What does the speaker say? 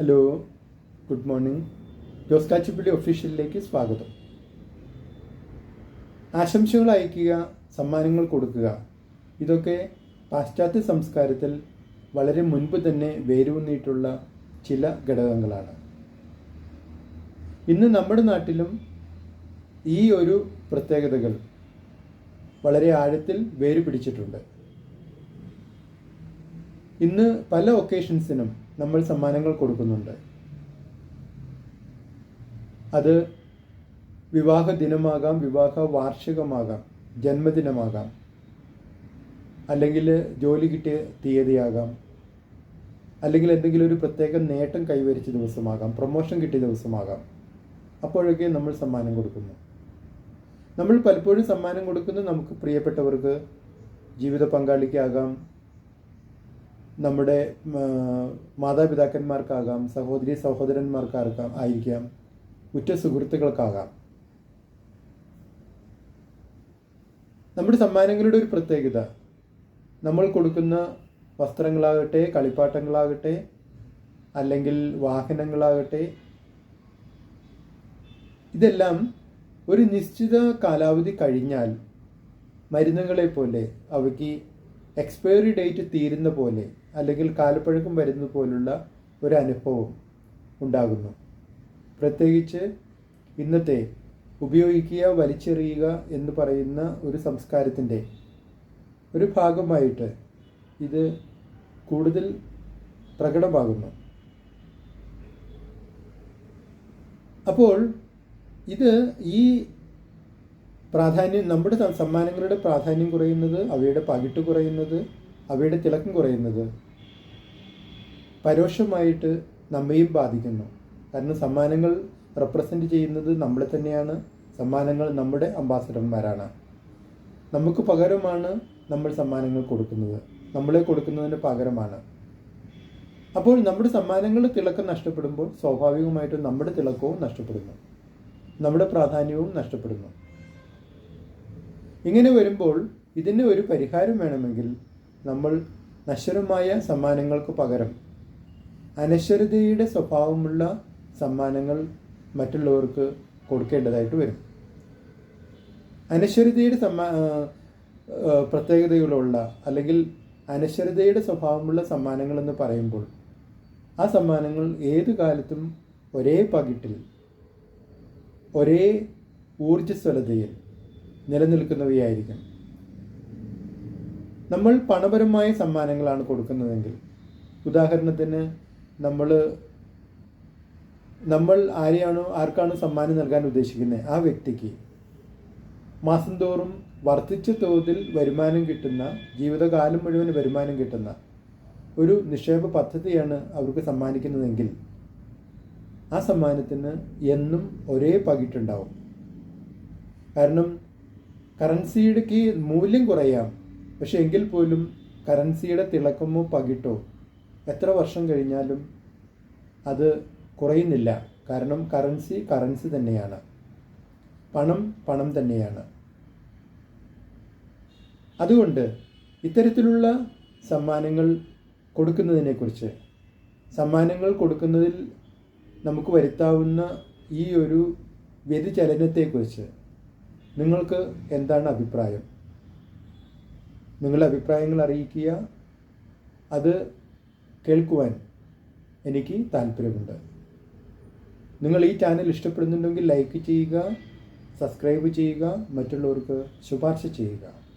Hello good morning Jose Kachappilly ഒഫീഷ്യലിലേക്ക് സ്വാഗതം. ആശംസകൾ അയക്കുക സമ്മാനങ്ങൾ കൊടുക്കുക. ഇതൊക്കെ പാശ്ചാത്യ സംസ്കാരത്തിൽ വളരെ മുൻപ് തന്നെ വേരൂന്നിയിട്ടുള്ള ചില ഘടകങ്ങളാണ്. ഇന്ന് നമ്മുടെ നാട്ടിലും ഈ ഒരു പ്രത്യേകതകൾ വളരെ ആഴത്തിൽ വേര് പിടിച്ചിട്ടുണ്ട് ഇന്ന് പല ഒക്കേഷൻസിനും നമ്മൾ സമ്മാനങ്ങൾ കൊടുക്കുന്നുണ്ട്. അത് വിവാഹ ദിനമാകാം വിവാഹ വാർഷികമാകാം ജന്മദിനമാകാം അല്ലെങ്കിൽ ജോലി കിട്ടിയ തീയതിയാകാം അല്ലെങ്കിൽ എന്തെങ്കിലും ഒരു പ്രത്യേക നേട്ടം കൈവരിച്ച ദിവസമാകാം പ്രൊമോഷൻ കിട്ടിയ ദിവസമാകാം. അപ്പോഴൊക്കെ നമ്മൾ സമ്മാനം കൊടുക്കുന്നു. നമ്മൾ പലപ്പോഴും സമ്മാനം കൊടുക്കുന്നത് നമുക്ക് പ്രിയപ്പെട്ടവർക്ക് ജീവിത പങ്കാളിക്കാകാം നമ്മുടെ മാതാപിതാക്കന്മാർക്കാകാം സഹോദരി സഹോദരന്മാർക്കാർക്കാം ആയിരിക്കാം ഉറ്റ സുഹൃത്തുക്കൾക്കാകാം. നമ്മുടെ സമ്മാനങ്ങളുടെ ഒരു പ്രത്യേകത നമ്മൾ കൊടുക്കുന്ന വസ്ത്രങ്ങളാകട്ടെ കളിപ്പാട്ടങ്ങളാകട്ടെ അല്ലെങ്കിൽ വാഹനങ്ങളാകട്ടെ ഇതെല്ലാം ഒരു നിശ്ചിത കാലാവധി കഴിഞ്ഞാൽ മരുന്നുകളെ പോലെ അവയ്ക്ക് എക്സ്പയറി ഡേറ്റ് തീരുന്ന പോലെ അല്ലെങ്കിൽ കാലപ്പഴക്കം വരുന്ന പോലുള്ള ഒരു അനുഭവം ഉണ്ടാകുന്നു. പ്രത്യേകിച്ച് ഇന്നത്തെ ഉപയോഗിക്കുക വലിച്ചെറിയുക എന്ന് പറയുന്ന ഒരു സംസ്കാരത്തിന്റെ ഒരു ഭാഗമായിട്ട് ഇത് കൂടുതൽ പ്രകടമാകുന്നു. അപ്പോൾ ഇത് ഈ പ്രാധാന്യം നമ്മുടെ സമ്മാനങ്ങളുടെ പ്രാധാന്യം കുറയുന്നത് അവയുടെ പകിട്ട് കുറയുന്നത് അവയുടെ തിളക്കം കുറയുന്നത് പരോക്ഷമായിട്ട് നമ്മയും ബാധിക്കുന്നു. കാരണം സമ്മാനങ്ങൾ റെപ്രസെന്റ് ചെയ്യുന്നത് നമ്മളെ തന്നെയാണ്. സമ്മാനങ്ങൾ നമ്മുടെ അംബാസഡർമാരാണ് നമുക്ക് പകരമാണ് നമ്മൾ സമ്മാനങ്ങൾ കൊടുക്കുന്നത്. നമ്മളെ കൊടുക്കുന്നതിന് പകരമാണ്. അപ്പോൾ നമ്മുടെ സമ്മാനങ്ങളുടെ തിളക്കം നഷ്ടപ്പെടുമ്പോൾ സ്വാഭാവികമായിട്ടും നമ്മുടെ തിളക്കവും നഷ്ടപ്പെടുന്നു. നമ്മുടെ പ്രാധാന്യവും നഷ്ടപ്പെടുന്നു. ഇങ്ങനെ വരുമ്പോൾ ഇതിന് ഒരു പരിഹാരം വേണമെങ്കിൽ നമ്മൾ നശ്വരമായ സമ്മാനങ്ങൾക്ക് പകരം അനശ്വരതയുടെ സ്വഭാവമുള്ള സമ്മാനങ്ങൾ മറ്റുള്ളവർക്ക് കൊടുക്കേണ്ടതായിട്ട് വരും. അനശ്വരതയുടെ സമ്മാ പ്രത്യേകതകളുള്ള അല്ലെങ്കിൽ അനശ്വരതയുടെ സ്വഭാവമുള്ള സമ്മാനങ്ങൾ എന്ന് പറയുമ്പോൾ ആ സമ്മാനങ്ങൾ ഏതു കാലത്തും ഒരേ പകിട്ടിൽ ഒരേ ഊർജസ്വലതയിൽ നിലനിൽക്കുന്നവയായിരിക്കും നമ്മൾ പണപരമായ സമ്മാനങ്ങളാണ് കൊടുക്കുന്നതെങ്കിൽ ഉദാഹരണത്തിന് നമ്മൾ നമ്മൾ ആരെയാണോ ആർക്കാണ് സമ്മാനം നൽകാൻ ഉദ്ദേശിക്കുന്നത് ആ വ്യക്തിക്ക് മാസം തോറും വർദ്ധിച്ച തോതിൽ വരുമാനം കിട്ടുന്ന ജീവിതകാലം മുഴുവൻ വരുമാനം കിട്ടുന്ന ഒരു നിക്ഷേപ പദ്ധതിയാണ് അവർക്ക് സമ്മാനിക്കുന്നതെങ്കിൽ ആ സമ്മാനത്തിന് എന്നും ഒരേ പകിട്ടുണ്ടാവും. കാരണം കറൻസിയുടെക്ക് മൂല്യം കുറയാം. പക്ഷെ എങ്കിൽ പോലും കറൻസിയുടെ തിളക്കമോ പകിട്ടോ എത്ര വർഷം കഴിഞ്ഞാലും അത് കുറയുന്നില്ല. കാരണം കറൻസി കറൻസി തന്നെയാണ്. പണം പണം തന്നെയാണ്. അതുകൊണ്ട് ഇത്തരത്തിലുള്ള സമ്മാനങ്ങൾ കൊടുക്കുന്നതിനെക്കുറിച്ച് സമ്മാനങ്ങൾ കൊടുക്കുന്നതിൽ നമുക്ക് വരുത്താവുന്ന ഈ ഒരു വ്യതിചലനത്തെക്കുറിച്ച് നിങ്ങൾക്ക് എന്താണ് അഭിപ്രായം? നിങ്ങളുടെ അഭിപ്രായങ്ങൾ അറിയിക്കുക. അത് കേൾക്കുവാൻ എനിക്ക് താല്പര്യമുണ്ട്. നിങ്ങൾ ഈ ചാനൽ ഇഷ്ടപ്പെടുന്നുണ്ടെങ്കിൽ ലൈക്ക് ചെയ്യുക സബ്സ്ക്രൈബ് ചെയ്യുക മറ്റുള്ളവർക്ക് ശുപാർശ ചെയ്യുക.